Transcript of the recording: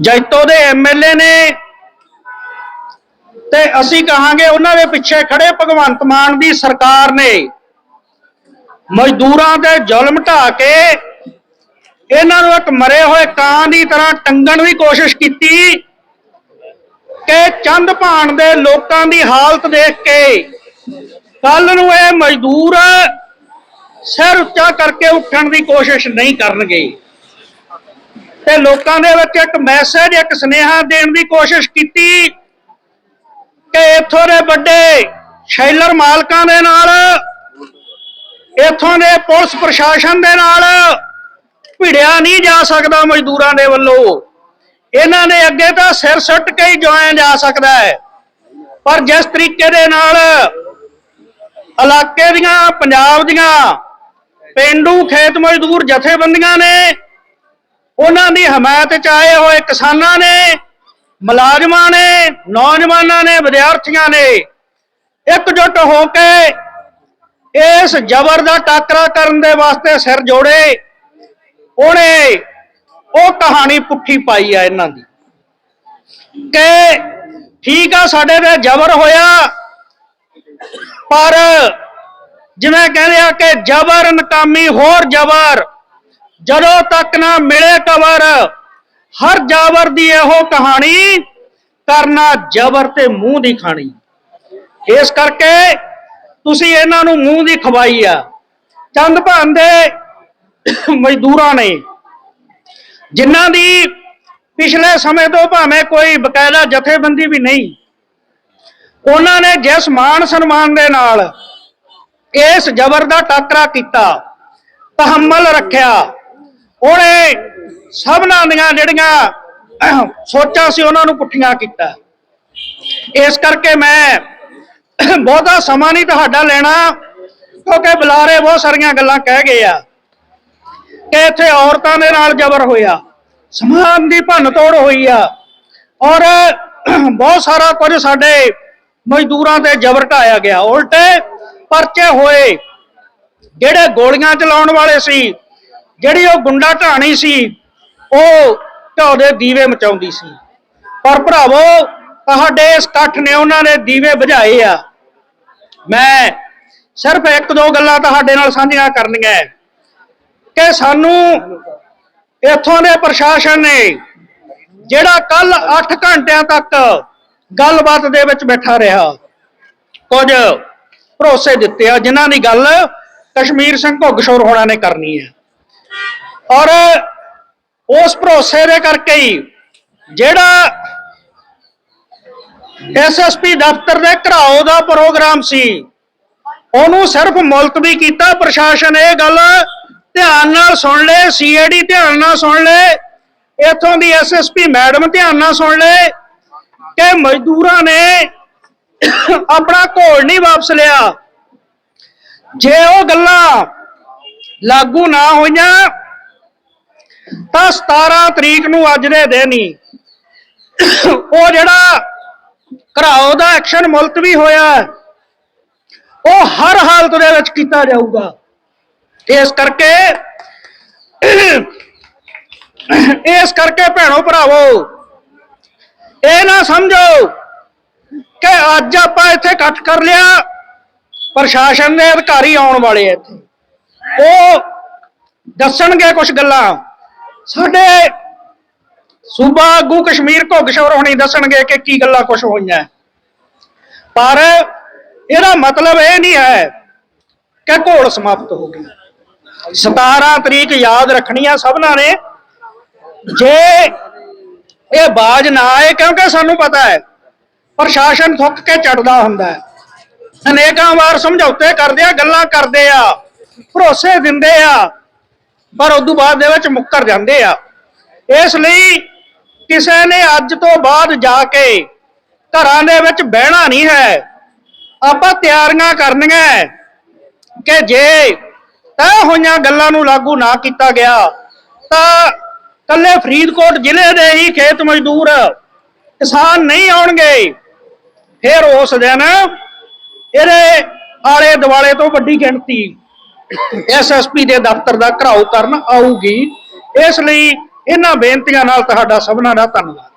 ਜੈਤੋ ਦੇ ਐਮਐਲਏ ਨੇ। ਤੇ ਅਸੀਂ ਕਹਾਂਗੇ ਉਹਨਾਂ ਦੇ ਪਿੱਛੇ ਖੜੇ ਭਗਵੰਤ ਮਾਨ ਦੀ ਸਰਕਾਰ ਨੇ। ਮਜ਼ਦੂਰਾਂ ਦੇ ਜ਼ੁਲਮ ਢਾ ਕੇ ਇਹਨਾਂ ਨੂੰ ਇੱਕ ਮਰੇ ਹੋਏ ਕਾਂ ਦੀ ਤਰ੍ਹਾਂ ਟੰਗਣ ਦੀ ਕੋਸ਼ਿਸ਼ ਕੀਤੀ ਕਿ ਚੰਦ ਭਾਣ ਦੇ ਲੋਕਾਂ ਦੀ ਹਾਲਤ ਦੇਖ ਕੇ ਕੱਲ ਨੂੰ ਇਹ ਮਜ਼ਦੂਰ ਸਿਰ ਉੱਚਾ ਕਰਕੇ ਉੱਠਣ ਦੀ ਕੋਸ਼ਿਸ਼ ਨਹੀਂ ਕਰਨਗੇ। ਤੇ ਲੋਕਾਂ ਦੇ ਵਿੱਚ ਇੱਕ ਮੈਸੇਜ ਇੱਕ ਸੁਨੇਹਾ ਦੇਣ ਦੀ ਕੋਸ਼ਿਸ਼ ਕੀਤੀ ਕਿ ਇੱਥੋਂ ਦੇ ਵੱਡੇ ਸ਼ੈਲਰ ਮਾਲਕਾਂ ਦੇ ਨਾਲ, ਇੱਥੋਂ ਦੇ ਪੁਲਿਸ ਪ੍ਰਸ਼ਾਸਨ ਦੇ ਨਾਲ ਭਿੜਿਆ ਨਹੀਂ ਜਾ ਸਕਦਾ ਮਜ਼ਦੂਰਾਂ ਦੇ ਵੱਲੋਂ। ਇਹਨਾਂ ਨੇ ਅੱਗੇ ਤਾਂ ਸਿਰ ਸੁੱਟ ਕੇ ਹੀ ਜੋਇਆ ਜਾ ਸਕਦਾ ਹੈ। ਪਰ ਜਿਸ ਤਰੀਕੇ ਦੇ ਨਾਲ ਇਲਾਕੇ ਦੀਆਂ, ਪੰਜਾਬ ਦੀਆਂ, ਪਿੰਡੂ ਖੇਤ ਮਜ਼ਦੂਰ ਜਥੇਬੰਦੀਆਂ ਨੇ ਉਹਨਾਂ ਦੀ ਹਮਾਇਤ ਚ ਆਏ ਹੋਏ ਕਿਸਾਨਾਂ ਨੇ, ਮੁਲਾਜ਼ਮਾਂ ਨੇ, ਨੌਜਵਾਨਾਂ ਨੇ, ਵਿਦਿਆਰਥੀਆਂ ਨੇ ਇਕਜੁੱਟ ਹੋ ਕੇ ਇਸ ਜ਼ਬਰ ਦਾ ਟਾਕਰਾ ਕਰਨ ਦੇ ਵਾਸਤੇ ਸਿਰ ਜੋੜੇ। ਉਹਨੇ ਉਹ ਕਹਾਣੀ ਪੁੱਠੀ ਪਾਈ ਆ ਇਹਨਾਂ ਦੀ ਕਿ ਠੀਕ ਆ ਸਾਡੇ ਤੇ ਜ਼ਬਰ ਹੋਇਆ, ਪਰ ਜਿਵੇਂ ਕਹਿੰਦੇ ਆ ਕਿ ਜ਼ਬਰ, ਨਕਾਮੀ, ਹੋਰ ਜ਼ਬਰ ਜਦੋਂ ਤੱਕ ਨਾ ਮਿਲੇ ਕਬਰ, ਹਰ ਜਾਬਰ ਦੀ ਇਹੋ ਕਹਾਣੀ, ਕਰਨਾ ਜ਼ਬਰ ਤੇ ਮੂੰਹ ਦੀ ਖਾਣੀ। ਇਸ ਕਰਕੇ ਤੁਸੀਂ ਇਹਨਾਂ ਨੂੰ ਮੂੰਹ ਦੀ ਖਵਾਈ ਆ। ਚੰਦ ਭਾਨ ਮਜ਼ਦੂਰਾਂ ਨੇ, ਜਿਨ੍ਹਾਂ ਦੀ ਪਿਛਲੇ ਸਮੇਂ ਤੋਂ ਭਾਵੇਂ ਕੋਈ ਬਕਾਇਦਾ ਜਥੇਬੰਦੀ ਵੀ ਨਹੀਂ, ਉਹਨਾਂ ਨੇ ਜਿਸ ਮਾਨ ਸਨਮਾਨ ਦੇ ਨਾਲ ਇਸ ਜ਼ਬਰ ਦਾ ਟਾਕਰਾ ਕੀਤਾ, ਤਹਮਲ ਰੱਖਿਆ ਉਹਨੇ ਸਭਨਾਂ ਦੀਆਂ ਜਿਹੜੀਆਂ ਸੋਚਾਂ ਸੀ ਉਹਨਾਂ ਨੂੰ ਪੁੱਠੀਆਂ ਕੀਤਾ। ਇਸ ਕਰਕੇ ਮੈਂ ਬਹੁਤਾ ਸਮਾਂ ਨਹੀਂ ਤੁਹਾਡਾ ਲੈਣਾ, ਕਿਉਂਕਿ ਬੁਲਾਰੇ ਬਹੁਤ ਸਾਰੀਆਂ ਗੱਲਾਂ ਕਹਿ ਗਏ ਆ ਕਿ ਇੱਥੇ ਔਰਤਾਂ ਦੇ ਨਾਲ ਜ਼ਬਰ ਹੋਇਆ, ਸਮਾਨ ਦੀ ਭੰਨ ਤੋੜ ਹੋਈ ਆ, ਔਰ ਬਹੁਤ ਸਾਰਾ ਕੁਝ ਸਾਡੇ ਮਜ਼ਦੂਰਾਂ ਤੇ ਜ਼ਬਰ ਢਾਇਆ ਗਿਆ। ਉਲਟੇ ਪਰਚੇ ਹੋਏ, ਜਿਹੜੇ ਗੋਲੀਆਂ ਚਲਾਉਣ ਵਾਲੇ ਸੀ ਜਿਹੜੀ ਉਹ ਗੁੰਡਾ ਢਾਣੀ ਸੀ, ਉਹ ਘਿਓ ਦੇ ਦੀਵੇ ਮਚਾਉਂਦੀ ਸੀ। ਪਰ ਭਰਾਵੋ, ਤੁਹਾਡੇ ਇਸ ਇਕੱਠ ਨੇ ਉਹਨਾਂ ਨੇ ਦੀਵੇ ਬੁਝਾਏ ਆ। ਮੈਂ ਸਿਰਫ ਇੱਕ ਦੋ ਗੱਲਾਂ ਤੁਹਾਡੇ ਨਾਲ ਸਾਂਝੀਆਂ ਕਰਨੀਆਂ ਕਿ ਸਾਨੂੰ ਇੱਥੋਂ ਦੇ ਪ੍ਰਸ਼ਾਸਨ ਨੇ ਜਿਹੜਾ ਕੱਲ 8 ਘੰਟਿਆਂ ਤੱਕ ਗੱਲਬਾਤ ਦੇ ਵਿੱਚ ਬੈਠਾ ਰਿਹਾ, ਕੁਝ ਭਰੋਸੇ ਦਿੱਤੇ ਆ, ਜਿਨ੍ਹਾਂ ਦੀ ਗੱਲ ਕਸ਼ਮੀਰ ਸਿੰਘ ਘੁੱਗਸ਼ੋਰ ਹੋਣਾ ਨੇ ਕਰਨੀ ਹੈ ਔਰ ਉਸ ਭਰੋਸੇ ਦੇ ਕਰਕੇ ਹੀ ਜਿਹੜਾ ਐਸਐਸਪੀ ਦਫ਼ਤਰ ਦੇ ਘਰਾਓ ਦਾ ਪ੍ਰੋਗਰਾਮ ਸੀ, ਉਹਨੂੰ ਸਿਰਫ ਮੁਲਤਵੀ ਕੀਤਾ, ਪ੍ਰਸ਼ਾਸਨ ਇਹ ਗੱਲ ਧਿਆਨ ਨਾਲ ਸੁਣ ਲੈ ਸੀਆਈਡੀ ਧਿਆਨ ਨਾਲ ਸੁਣ ਲੈ, ਇਥੋਂ ਦੀ ਐਸਐਸਪੀ ਮੈਡਮ ਧਿਆਨ ਨਾਲ ਸੁਣ ਲੈ ਕਿ ਮਜ਼ਦੂਰਾਂ ਨੇ ਆਪਣਾ ਘੋਲ ਨਹੀਂ ਵਾਪਸ ਲਿਆ। ਜੇ ਉਹ ਗੱਲਾਂ ਲਾਗੂ ਨਾ ਹੋਈਆਂ ਤਾਂ 17 ਤਰੀਕ ਨੂੰ ਅੱਜ ਦੇ ਦਿਨ ਹੀ ਉਹ ਜਿਹੜਾ ਘਰਾਓ ਦਾ ਐਕਸ਼ਨ ਮੁਲਤਵੀ ਹੋਇਆ, ਉਹ ਹਰ ਹਾਲਤ ਦੇ ਵਿੱਚ ਕੀਤਾ ਜਾਊਗਾ। ਇਸ ਕਰਕੇ ਇਸ ਕਰਕੇ ਭੈਣੋ ਭਰਾਵੋ, ਇਹ ਨਾ ਸਮਝੋ ਕਿ ਅੱਜ ਆਪਾਂ ਇੱਥੇ ਇਕੱਠ ਕਰ ਲਿਆ, ਪ੍ਰਸ਼ਾਸਨ ਦੇ ਅਧਿਕਾਰੀ ਆਉਣ ਵਾਲੇ ਇੱਥੇ। ਉਹ ਦੱਸਣਗੇ ਕੁਝ ਗੱਲਾਂ। ਸਾਡੇ ਸੂਬਾ ਆਗੂ ਕਸ਼ਮੀਰ ਘੁੱਗਸ਼ੌਰ ਹੋਣੀ ਦੱਸਣਗੇ ਕਿ ਕੀ ਗੱਲਾਂ ਕੁਝ ਹੋਈਆਂ। ਪਰ ਇਹਦਾ ਮਤਲਬ ਇਹ ਨਹੀਂ ਹੈ ਕਿ ਘੋਲ ਸਮਾਪਤ ਹੋ ਗਈ 17 ਤਰੀਕ ਯਾਦ ਰੱਖਣੀ ਆ ਸਭਨਾਂ ਨੇ। ਜੇ ਇਹ ਬਾਜ ਨਾ ਆਏ, ਕਿਉਂਕਿ ਸਾਨੂੰ ਪਤਾ ਹੈ, ਪ੍ਰਸ਼ਾਸਨ ਥੁੱਕ ਕੇ ਚੜਦਾ ਹੁੰਦਾ ਹੈ। ਅਨੇਕਾਂ ਵਾਰ ਸਮਝੌਤੇ ਕਰਦੇ ਆ, ਗੱਲਾਂ ਕਰਦੇ ਆ, ਭਰੋਸੇ ਦਿੰਦੇ ਆ। ਪਰ ਉਸ ਤੋਂ ਬਾਅਦ ਦੇ ਵਿੱਚ ਮੁੱਕਰ ਜਾਂਦੇ ਆ। ਇਸ ਲਈ ਕਿਸੇ ਨੇ ਅੱਜ ਤੋਂ ਬਾਅਦ ਜਾ ਕੇ ਘਰਾਂ ਦੇ ਵਿੱਚ ਬਹਿਣਾ ਨਹੀਂ ਹੈ। ਆਪਾਂ ਤਿਆਰੀਆਂ ਕਰਨੀਆਂ ਕਿ ਜੇ ਤੈਅ ਹੋਈਆਂ ਗੱਲਾਂ ਨੂੰ ਲਾਗੂ ਨਾ ਕੀਤਾ ਗਿਆ, ਤਾਂ ਕੱਲੇ ਫਰੀਦਕੋਟ ਜ਼ਿਲ੍ਹੇ ਦੇ ਹੀ ਖੇਤ ਮਜ਼ਦੂਰ ਕਿਸਾਨ ਨਹੀਂ ਆਉਣਗੇ। ਫਿਰ ਉਸ ਦਿਨ ਇਹਦੇ ਆਲੇ ਦੁਆਲੇ ਤੋਂ ਵੱਡੀ ਗਿਣਤੀ ਐਸਐਸਪੀ ਦੇ ਦਫ਼ਤਰ ਦਾ ਘਰਾਓ ਕਰਨ ਆਊਗੀ। ਇਸ ਲਈ ਇਹਨਾਂ ਬੇਨਤੀਆਂ ਨਾਲ ਤੁਹਾਡਾ ਸਭਨਾਂ ਦਾ ਧੰਨਵਾਦ।